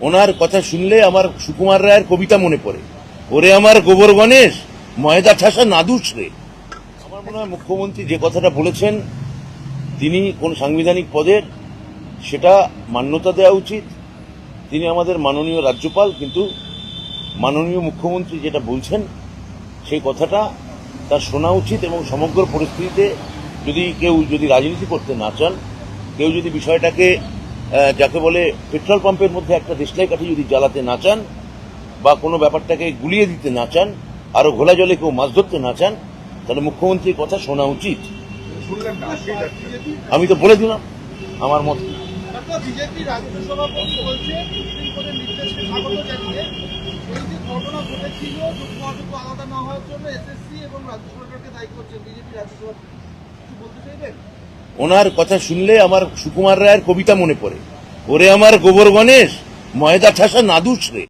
ওনার কথা শুনলে আমার সুকুমার রায়ের কবিতা মনে পড়ে। ওরে আমার গোবর গণেশ, ময়দা ঠাসা নাদুস রে। আমার মনে হয় মুখ্যমন্ত্রী যে কথাটা বলেছেন, তিনি কোন সাংবিধানিক পদের, সেটা মান্যতা দেওয়া উচিত। তিনি আমাদের মাননীয় রাজ্যপাল, কিন্তু মাননীয় মুখ্যমন্ত্রী যেটা বলছেন, সেই কথাটা তার শোনা উচিত এবং সমগ্র পরিস্থিতিতে যদি কেউ যদি রাজনীতি করতে না চান, কেউ যদি বিষয়টাকে যাকে বলে পেট্রোল পাম্পের মধ্যে একটা দেশলাই কাঠি যদি জ্বালাতে না চান, বা কোনো ব্যাপারটাকে গুলিয়ে দিতে না চান, আরও ঘোলা জলে কেউ মাছ ধরতে না চান, তাহলে মুখ্যমন্ত্রীর কথা শোনা উচিত। আমি তো বলে দিলাম, আমার মত বিজেপি ওনার কথা শুনলে আমার সুকুমার রায়ের কবিতা মনে পড়ে। ওরে আমার গোবর গণেশ, ময়দা ঠাসা নাদুস রে।